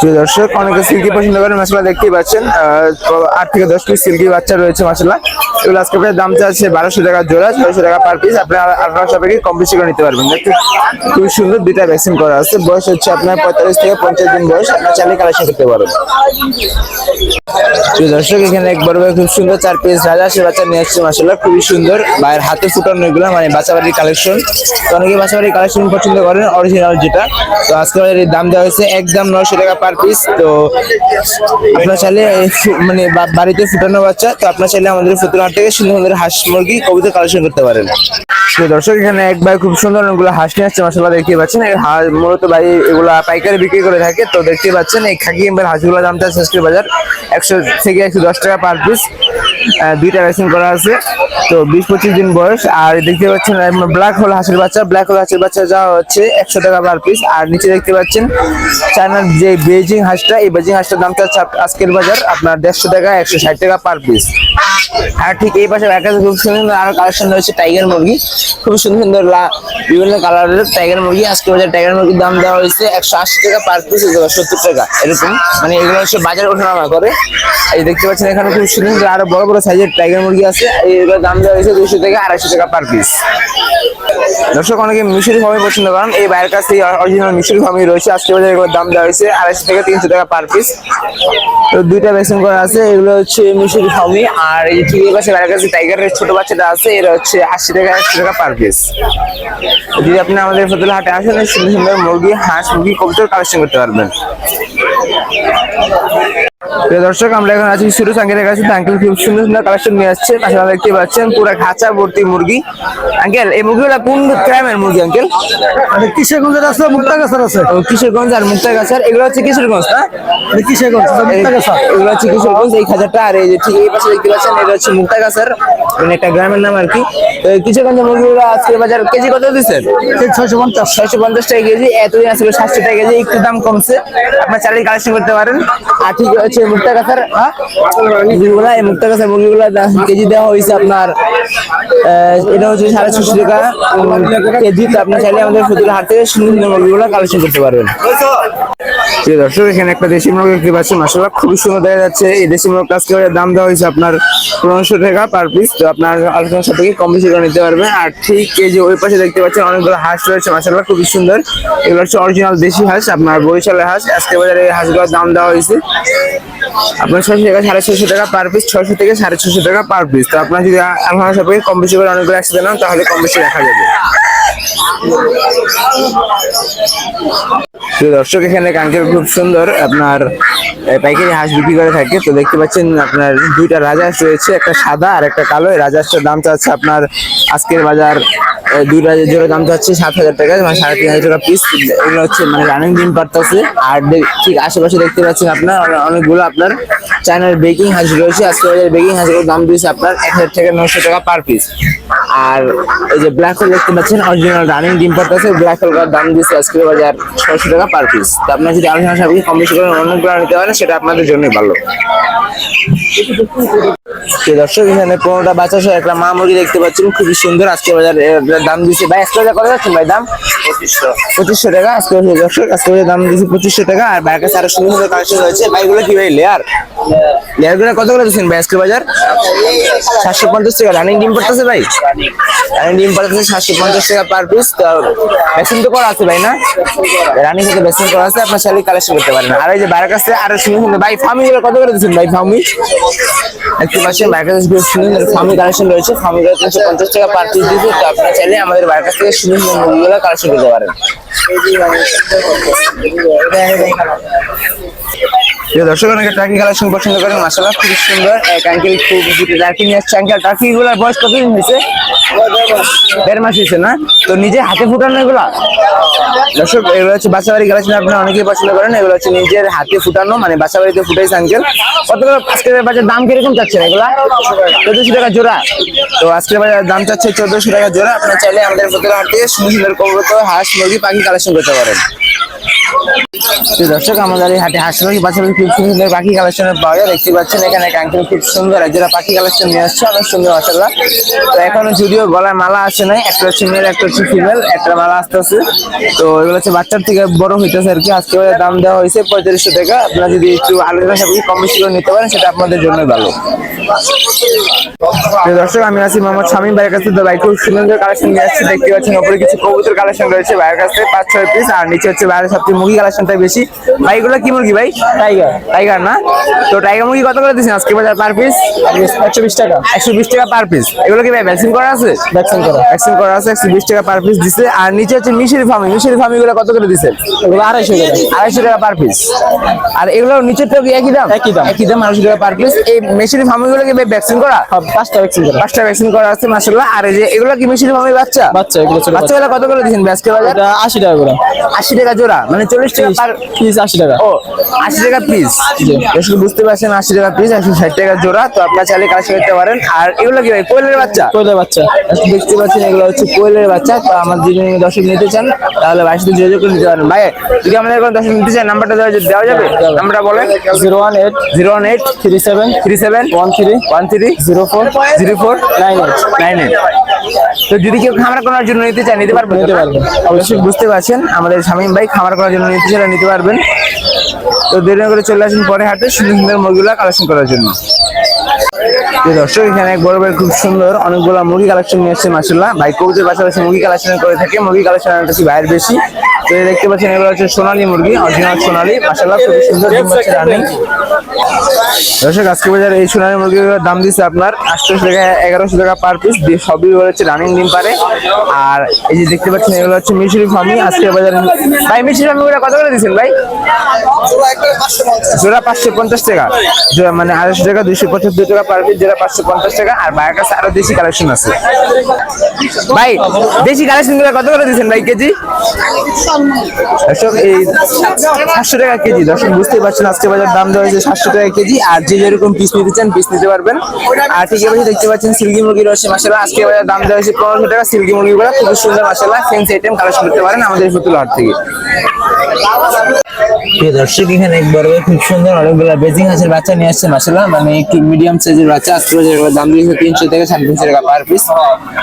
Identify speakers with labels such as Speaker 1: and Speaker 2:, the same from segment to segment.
Speaker 1: প্রিয় দর্শক, অনেকে সিল্কি পছন্দ করেন মাসালা দেখতেই পাচ্ছেন। আট থেকে দশ পিস সিল্কি বাচ্চা রয়েছে মাসালা এগুলো আজকে প্রায় দাম চাচ্ছে বারোশো টাকা জোড়া, ছয়শো টাকা পার পিস আপনি আঠারোশো টাকা কম বেশি করে নিতে পারবেন। দেখতে খুবই সুন্দর দুইটা ভ্যাকসিন করা আছে। বয়স হচ্ছে আপনার পঁয়তাল্লিশ থেকে পঞ্চাশ দিন বয়স। আপনার চালিয়ে কালেকশন করতে পারবেন। প্রিয় দর্শক, এখানে একবার খুব সুন্দর চার পিস রাজা সে বাচ্চা নিয়ে আসছে মাসাল্লাহ খুবই সুন্দর। বাইরের হাতে ফুটানো এগুলো মানে বাচ্চা বাড়ির কালেকশন তো অনেকে বাচ্চা বাড়ির কালেকশন পছন্দ করেন অরিজিনাল যেটা। তো আজকে এর দাম দেওয়া হয়েছে একদম নশো টাকা পার পিস তো আপনার চাইলে মানে বাড়িতে ফুটানো বাচ্চা, তো আপনার চাইলে আমাদের ফুতুরহাট থেকে সুন্দর সুন্দর হাঁস মুরগি কবিতা কালেকশন করতে পারেন। তো দর্শক, এখানে এক ভাই খুব সুন্দর অনেকগুলো হাঁস নিয়ে আসছে মশলা দেখতে পাচ্ছেন। মূলত ভাই এগুলা পাইকারি বিক্রি করে থাকে, তো দেখতে পাচ্ছেন এই খাকি এম্বের হাঁসগুলো দাম চাচ্ছে বাজার একশো থেকে একশো দশ টাকা পার পিস দুইটা ভ্যাকসিন করা আছে। তো বিশ পঁচিশ দিন বয়স। আর দেখতে পাচ্ছেন ব্ল্যাক হোল হাঁসের বাচ্চা। ব্ল্যাক হোল হাঁসের বাচ্চা যা হচ্ছে একশো টাকা পার পিস আর নিচে দেখতে পাচ্ছেন, চায়নার যে বেজিং হাঁসটা, এই বেজিং হাঁসটার দামটা আজকের বাজার আপনার দেড়শো টাকা, একশো ষাট টাকা পার পিস আর ঠিক এই পাশে একটা খুব সুন্দর আরও কালেকশন রয়েছে টাইগার মুরগি। খুব সুন্দর সুন্দর বিভিন্ন কালারের টাইগার মুরগি। আজকে বাজার টাইগার মুরগির দাম দেওয়া হয়েছে একশো আশি টাকা পার পিস সত্তর টাকা, এরকম। মানে এগুলো হচ্ছে বাজার ওঠানামা করে। এই দেখতে পাচ্ছেন, এখানে খুব সুন্দর আরও বড় বড় সাইজের টাইগার মুরগি আছে। এগুলোর দাম দেওয়া হয়েছে দুশো থেকে আড়াইশো টাকা পার পিস দর্শক, অনেকে মিশরি ফার্মি পছন্দ করেন। এই বাইরের কাছে অরিজিনাল মিশরি ফার্মি রয়েছে। আজকে বাজারে এগুলোর দাম দেওয়া হয়েছে আড়াইশো থেকে তিনশো টাকা পার পিস তো দুইটা ভ্যাকসিন করা আছে। এগুলো হচ্ছে মিশরি ফার্মি আর এই ঠিক পাশে বাইরের কাছে টাইগারের ছোট বাচ্চাটা আছে, এরা হচ্ছে আশি টাকা একশো টাকা পার পিস যদি আপনি আমাদের ফতুল হাটে আসেন, সুন্দর সুন্দর মুরগি, হাঁস, মুরগি, কবুতর কালেকশন করতে পারবেন। দর্শক আমরা এখন আছি শুরু আঙ্কেলের কাছে। আঙ্কেল খুব সুন্দর সুন্দর কালেকশন নিয়ে আসছে। পাশাপাশি দেখতে পাচ্ছেন পুরো খাঁচা ভর্তি মুরগি। আঙ্কেল এই মুরগিগুলো কোন গ্রামের মুরগি আঙ্কেল
Speaker 2: কিশোরগঞ্জের আছে মুক্তাগাছার আছে?
Speaker 1: কিশোরগঞ্জ আর মুক্তাগাছার। এগুলো হচ্ছে কিশোরগঞ্জ না?
Speaker 2: কিশোরগঞ্জ
Speaker 1: এগুলো হচ্ছে কিশোরগঞ্জ এই খাঁচাটা আর এই যে ঠিক এই পাশে দেখতে পাচ্ছেন এটা হচ্ছে মুক্তাগাছার। মানে একটা গ্রামের নাম আর কি। কিশোরগঞ্জের মুরগিগুলো আজকে বাজার কেজি কত দিচ্ছেন?
Speaker 2: ছয়শো পঞ্চাশ।
Speaker 1: ছয়শো পঞ্চাশ টাকা কেজি এতদিন আসলে সাতশো টাকা কেজি একটু দাম কমছে। আপনার চালের কালেকশন করতে পারেন। আর ঠিক হচ্ছে মুক্তা কাছার মুরগিগুলা এই মুক্তা কাছার মুরগিগুলা দাম- কেজি দেওয়া হয়েছে আপনার এটা হচ্ছে সাড়ে ছশো টাকা। কেজি তো আপনি চাইলে আমাদের ফতুল হাট থেকে সুন্দর সুন্দর মুরগিগুলা কালেকশন করতে পারবেন। প্রিয় দর্শক, এখানে একটা দেশি মুরগি দেখতে পাচ্ছেন মাসাল্লাহ খুবই সুন্দর দেখা যাচ্ছে। এই দেশি মুরগি আজকে দাম দেওয়া হয়েছে আপনার পনেরোশো টাকা পার পিস তো আপনার আলোচনার সাথে কম বেশি করে নিতে পারবেন আর ঠিক এই যে ওই পাশে দেখতে পাচ্ছেন, অনেকগুলো হাঁস রয়েছে মাসাল্লাহ খুবই সুন্দর। এগুলো হচ্ছে অরিজিনাল দেশি হাঁস, আপনার বরিশালের হাঁস। আজকে বাজারে এই হাঁসগুলোর দাম দেওয়া হয়েছে। আপনার ছয়শো টাকা, সাড়ে ছশো টাকা পার পিস ছয়শো থেকে সাড়ে ছশো টাকা পার পিস তো আপনার যদি আলোচনার সাথে কম বেশি করে অনেকগুলো একসাথে নেন, তাহলে কম বেশি দেখা যাবে। তো দর্শক, এখানে কাঙ্কের খুব সুন্দর আপনার পাইকারি হাঁস বিক্রি করে থাকে। তো দেখতে পাচ্ছেন আপনার দুইটা রাজহাঁস রয়েছে, একটা সাদা আর একটা কালো। এই রাজহাঁসটার দাম চাচ্ছে আপনার আজকের বাজার আহ, দুই রাজের জোড়া দাম চাচ্ছে সাত হাজার টাকা মানে সাড়ে তিন হাজার টাকা পিস এগুলো হচ্ছে মানে রানিং ডিম পারতেছে। আর ঠিক আশেপাশে দেখতে পাচ্ছেন আপনার অনেকগুলো আপনার চায়নার বেকিং হাঁস রয়েছে। আজকে বাজারে বেকিং হাঁসগুলোর দাম দিয়েছে আপনার এক হাজার থেকে নশো টাকা পার পিস আর এই যে ব্ল্যাক হোল দেখতে পাচ্ছেন অরিজিনাল রানিং ডিম পারতেছে। ব্ল্যাক হোলকার দাম দিয়েছে আজকে বাজার ছয়শো টাকা পার পিস তো আপনার যদি আলোচনা সাপেক্ষে কম বেশি করে অন্যগুলো নিতে পারেন সেটা আপনাদের জন্যই ভালো। দর্শক এখানে পনেরোটা বাচ্চা সহ একটা মা মুরগি দেখতে পাচ্ছেন। খুবই সুন্দর। আজকে বাজার দাম দিচ্ছে ভাই আজকে বাজার কত যাচ্ছেন ভাই দাম? পঁচিশশো। পঁচিশশো টাকা। আজকে দর্শক আজকে দাম দিচ্ছে পঁচিশশো টাকা। আর বাইরের কাছে আরও সুন্দর সুন্দর কালেকশন রয়েছে ভাইগুলো কি ভাই লেয়ার লেয়ারগুলো কত করে দিচ্ছেন ভাই আজকে বাজার? সাতশো পঞ্চাশ টাকা। রানিং ডিম পড়তেছে ভাই? রানিং ডিম পড়তেছে সাতশো পঞ্চাশ টাকা পার পিস তো ভ্যাকসিন তো করা আছে ভাই না? রানিং থেকে ভ্যাকসিন করা আছে আপনার শালি কালেকশন করতে পারেন। আর এই যে বাইরের কাছে আরও সুন্দর সুন্দর ভাই ফার্মি গুলো কত করে দিচ্ছেন ভাই ফার্মি দেখতে পাচ্ছেন বাইরের কাছে সুন্দর ফার্মি কালেকশন রয়েছে। ফার্মি তিনশো পঞ্চাশ টাকা পার পিস দিচ্ছে তো আপনারা চাইলে আমাদের বাড়ির কাছ থেকে সুন্দর সুন্দর কালেকশন করতে পারেন। টার্কি কালেকশন পছন্দ করেন খুব সুন্দর। খুব বয়স কতদিন মাস না? তো হাতে এগুলা? এগুলো হচ্ছে কালেকশন অনেকেই পছন্দ করেন, এগুলো হচ্ছে নিজের হাতে ফুটানো মানে বাসা বাড়িতে ফুটাইছে আঙ্কেল কত করে আজকের বাজার দাম কীরকম চাচ্ছেন এগুলা? চোদ্দশো টাকা জোড়া। তো আজকের বাজার দাম চাচ্ছে চোদ্দশো টাকা জোড়া। আপনারা চাইলে আমাদের হাট সুন্দর কবুতর, হাঁস, মুরগি, পাখি কালেকশন করতে পারেন। তো দর্শক, আমাদের এই হাটে হাঁস পাখি বাচ্চা খুব সুন্দর পাখি কালেকশনের পাওয়া যায় দেখতে পাচ্ছেন। এখানে এক খুব সুন্দর যারা পাখি কালেকশন নিয়ে আসছে অনেক সুন্দর মাসাল্লাহ তো এখনও যদিও গলায় মালা আসে নাই, একটা হচ্ছে মেল একটা হচ্ছে ফিমেল একটা মালা আসতে আছে তো এগুলো হচ্ছে বাচ্চার থেকে বড় হইতেছে আর কি। আজকে দাম দেওয়া হয়েছে পঁয়ত্রিশশো টাকা। আপনারা যদি একটু আলোচনা সাপেক্ষে কম বেশি করে নিতে পারেন, সেটা আপনাদের জন্য ভালো। দর্শক, আমি আছি মোহাম্মদ শামীম ভাইয়ের কাছে। তো ভাই, খুব সুন্দর কালেকশন নিয়ে আসছে। দেখতে পাচ্ছেন, ওপরে কিছু কবুতর কালেকশন রয়েছে ভাইয়ের কাছে, পাঁচ, ছয় পিস আর নিচে হচ্ছে বাইরের সবচেয়ে মুরগি কালেকশনটাই বেশি। ভাই এগুলো কি মুরগি ভাই? টাইগার টাইগার না? তো টাইগার মুরগি কত করে দিচ্ছেন আজকে বাজার পার পিস একশো বিশ টাকা। একশো বিশ টাকা পার পিস এগুলো কি ভাই ভ্যাকসিন করা আছে? ভ্যাকসিন করা। ভ্যাকসিন করা আছে একশো বিশ টাকা পার পিস দিছে। আর নিচে হচ্ছে মিশরি ফার্মি মিশরি ফার্মি গুলো কত করে দিচ্ছেন এগুলো আড়াইশো টাকা। আড়াইশো টাকা পার পিস আর এগুলো নিচেরটা কি একই দাম? একই দাম। একই দাম আড়াইশো টাকা পার পিস এই মেশিনি ফার্মি গুলো কি ভাই ভ্যাকসিন করা? পাঁচটা ভ্যাকসিন করা। পাঁচটা ভ্যাকসিন করা আছে মাসাল্লাহ আর এই যে এগুলো কি মেশিনি ফার্মি বাচ্চা?
Speaker 2: বাচ্চা এগুলো
Speaker 1: বাচ্চা। কত করে দিচ্ছেন ব্যাসকে বাজার?
Speaker 2: আশি টাকা করে।
Speaker 1: আশি টাকা জোড়া মানে চল্লিশ টাকা পার
Speaker 2: পিস আশি টাকা।
Speaker 1: ও আশি টাকা পিস আসলে বুঝতে পারছেন আশি টাকা পিস একশো ষাট টাকা জোড়া তো আপনার চাইলে কালেকশন করতে পারেন। আর এগুলো কি ভাই কোয়েলের বাচ্চা?
Speaker 2: কোয়েলের বাচ্চা।
Speaker 1: আজকে দেখতে পাচ্ছেন এগুলো হচ্ছে কোয়েলের বাচ্চা তো আমার যদি দর্শক নিতে চান তাহলে ভাইয়ের সাথে যোগাযোগ করে নিতে পারেন। ভাই যদি আমাদের কোনো দর্শক নিতে চান নাম্বারটা দেওয়া দেওয়া যাবে। নাম্বারটা বলেন।
Speaker 2: Zero one eight
Speaker 1: zero one eight
Speaker 2: three seven
Speaker 1: three seven
Speaker 2: one three
Speaker 1: one three
Speaker 2: zero four
Speaker 1: zero four
Speaker 2: nine eight.
Speaker 1: Nine eight. তো যদি কেউ খামার করার জন্য নিতে চায় নিতে পারবেন।
Speaker 2: নিতে পারবেন।
Speaker 1: অবশ্যই বুঝতে পারছেন আমাদের শামীম ভাই খামার করার জন্য নিতে চাইলে নিতে পারবেন। তো দেরি না করে চলে আসুন পরে হাটে সুন্দর সুন্দর মুরগিগুলো কালেকশন করার জন্য। দর্শক এখানে এক বড় ভাই খুব সুন্দর অনেকগুলো মুরগি কালেকশন নিয়ে এসছে মাসাল্লাহ ভাই কবুতের পাশাপাশি মুরগি কালেকশন করে থাকে। মুরগি কালেকশন বেশি বাইরের বেশি? তো দেখতে পাচ্ছেন এগুলো হচ্ছে সোনালী মুরগি অরিজিনাল সোনালী। মাসাল্লাহ খুব সুন্দর ডিম বাচ্চা রানিং দর্শক, আজকে বাজারে এই সোনালী মুরগিগুলোর দাম দিচ্ছে আপনার আটশোশো টাকা, এগারোশো টাকা পার পিস সবই হচ্ছে রানিং ডিম পারে। আর এই যে দেখতে পাচ্ছেন, এগুলো হচ্ছে মিশরি ফার্মি আজকে বাজারে ভাই, মিশরি ফার্মি কত করে দিচ্ছেন ভাই? জোড়া পাঁচশো পঞ্চাশ টাকা। জোড়া মানে আড়াইশো টাকা, দুইশো পঁচাত্তর টাকা পার পিস জোড়া পাঁচশো পঞ্চাশ টাকা। আর ভাইয়ের কাছে আরও দেশি কালেকশন আছে। ভাই, দেশি কালেকশনগুলো কত করে দিচ্ছেন ভাই, কেজি? এই সাতশো টাকা কেজি, দর্শক বুঝতেই পারছেন, আজকে বাজার দাম দেওয়া হয়েছে সাতশো টাকা কেজি। আর যে যেরকম পিস নিতে চান পিস নিতে পারবেন। আর ঠিক আছে দেখতে পাচ্ছেন, সিল্কি মুরগি রয়েছে মাসালা আজকে বাজার দাম দেওয়া হয়েছে পনেরোশো টাকা, সিল্কি মুরগিগুলো খুব সুন্দর মাসালা ফেন্সি আইটেম কালেকশন করতে পারেন আমাদের ফতুল হাট থেকে। প্রিয় দর্শক, এখানে এক বড় খুব সুন্দর অনেকগুলো বেজিং হাঁসের বাচ্চা নিয়ে আসছে মাসাল্লাহ মানে একটু মিডিয়াম সাইজের বাচ্চা আজকে বাজারে দাম দিয়েছে, তিনশো থেকে সাড়ে তিনশো টাকা পার পিস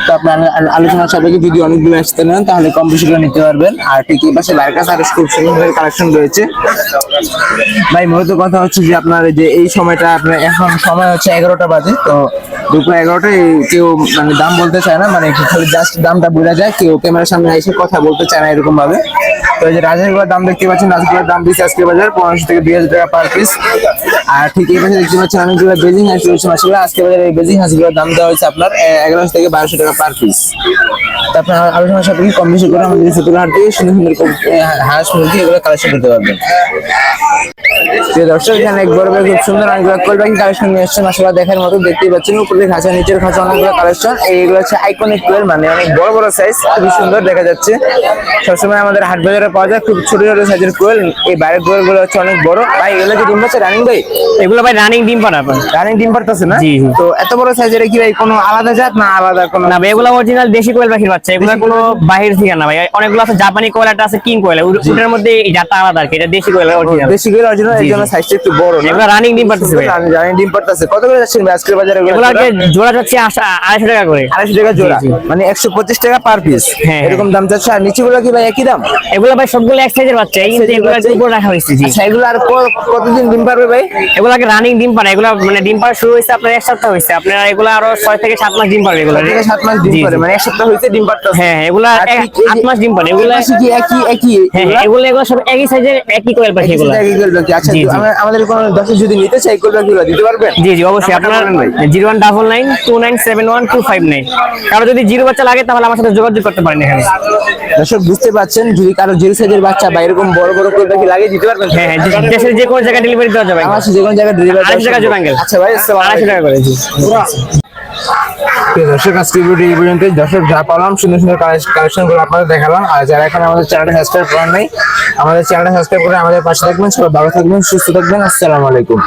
Speaker 1: তো আপনার আলোচনা সাপেক্ষে যদি অনেকগুলো আসতে নেন, তাহলে কম বেশি করে নিতে পারবেন। আর ঠিক পাশে বাইরের কাছে আরও খুব সুন্দর কালেকশন রয়েছে। ভাই, মূলত কথা হচ্ছে যে আপনার যে এই সময়টা আপনার এখন সময় হচ্ছে এগারোটা বাজে, তো দুপুর এগারোটায় কেউ মানে দাম বলতে চায় না মানে খালি জাস্ট দামটা বোঝা যায়, কেউ ক্যামেরার সামনে এসে কথা বলতে চায় না এরকম ভাবে তো এই যে রাজহাঁসগুলোর দাম দেখতে পাচ্ছেন রাজহাঁসগুলোর দাম দিচ্ছে আজকে বাজার পনেরোশো থেকে দুই হাজার টাকা পার পিস আর ঠিক এই পাশে দেখতে পাচ্ছেন, অনেকগুলো বেজিং হাঁস রয়েছে মাসাল্লাহ আজকে বাজারে এই বেজিং হাঁসগুলোর দাম দেওয়া হয়েছে আপনার এগারোশো থেকে বারোশো টাকা পার পিস তো আপনার আলোচনার সাথে কম বেশি করে আমাদের ফুতুল হাট থেকে সুন্দর সুন্দর হাঁস, মুরগি এগুলো কালেকশন করতে পারবেন। দর্শক, এখানে এক বড় খুব সুন্দর অনেকগুলো কোল পাখি কালেকশন নিয়ে এসছেন আসলে দেখার মতো দেখতেই পাচ্ছেন, উপরে খাঁচা নিচের খাঁচা অনেকগুলো কালেকশন এইগুলো হচ্ছে আইকনিক কোয়েল মানে অনেক বড় বড় সাইজ খুবই সুন্দর দেখা যাচ্ছে। সবসময় আমাদের হাট বাজারে পাওয়া যায় খুব ছোট ছোট সাইজের কোয়েল। এই বাইরের কোয়েলগুলো হচ্ছে অনেক বড়। ভাই এগুলো কি ডিম পাচ্ছে? রানিং ভাই?
Speaker 3: এগুলো ভাই রানিং ডিম পাড়া আপনার
Speaker 1: রানিং ডিম পারতেছে না?
Speaker 3: জি।
Speaker 1: তো এত বড় সাইজের কি ভাই কোনো আলাদা জাত না আলাদা কোনো?
Speaker 3: না ভাই এগুলো অরিজিনাল দেশি কোয়েল পাখির বাচ্চা। এগুলো কোনো বাহির থেকে না ভাই। অনেকগুলো আছে জাপানি কোয়েল একটা আছে কিং কোয়েল। ওটার মধ্যে এই জাতটা আলাদা আর কি। এটা দেশি কোয়েল অরিজিনাল
Speaker 1: দেশি কোয়েল অরিজিনাল এর জন্য সাইজটা একটু বড় না?
Speaker 3: এগুলো রানিং ডিম পাড়তেছে ভাই।
Speaker 1: রানিং ডিম পারতেছে। কত করে যাচ্ছেন ভাই আজকের বাজারে?
Speaker 3: এগুলো আগে জোড়া যাচ্ছে আড়াইশো টাকা করে।
Speaker 1: আড়াইশো টাকা জোড়া। মানে একশো পঁচিশ টাকা পার পিস
Speaker 3: হ্যাঁ,
Speaker 1: এরকম দাম যাচ্ছে আর কি ভাই একই দাম?
Speaker 3: এগুলো ভাই সবগুলো এক সাইজের বাচ্চা। কিন্তু এগুলো রাখা হয়েছে
Speaker 1: আচ্ছা এগুলো আর কতদিন ডিম পারবে ভাই?
Speaker 3: এগুলো আগে রানিং ডিম পারে এগুলো মানে ডিম পাড়া শুরু হয়েছে আপনার এক সপ্তাহ হয়েছে। আপনার এগুলো আরও ছয় থেকে সাত মাস ডিম পারবে এগুলো।
Speaker 1: সাত মাস ডিম পারে মানে এক সপ্তাহ হইতে ডিম পারতেছে
Speaker 3: হ্যাঁ হ্যাঁ, এগুলো আট মাস ডিম পারে এগুলো
Speaker 1: কি একই একই
Speaker 3: হ্যাঁ হ্যাঁ, এগুলো এগুলো সব একই সাইজের একই কোয়েল পাখি এগুলো।
Speaker 1: একই গোল বাকি। আচ্ছা আমাদের কোনো দর্শক যদি নিতে চাই বাকিগুলো দিতে পারবেন?
Speaker 3: জি জি অবশ্যই। আপনার। Zero one double nine two nine seven one two five nine কারও যদি জিরো বাচ্চা লাগে তাহলে আমার সাথে যোগাযোগ করতে পারেন এখানে।
Speaker 1: দর্শক বুঝতে পারছেন যদি কারও জিরো সাইজের বাচ্চা বা এরকম বড় বড় গোল বাকি লাগে দিতে পারবেন?
Speaker 3: হ্যাঁ হ্যাঁ দেশের যে কোনো জায়গায় ডেলিভারি দেওয়া যাবে।
Speaker 1: আমার যে কোনো জায়গায় ডেলিভারি
Speaker 3: আড়াইশো টাকা জোড়া
Speaker 1: আচ্ছা ভাই
Speaker 3: আড়াইশো টাকা করে
Speaker 1: দর্শক আজকে ভিডিও এই পর্যন্ত দর্শক যা পালাম সুন্দর সুন্দর কালেকশনগুলো আপনাদের দেখালাম। আর যারা এখন আমাদের চ্যানেলটা সাবস্ক্রাইব করেন নাই আমাদের চ্যানেলটা সাবস্ক্রাইব করে আমাদের পাশে থাকবেন। সবাই ভালো থাকবেন সুস্থ থাকবেন। আসসালামু আলাইকুম।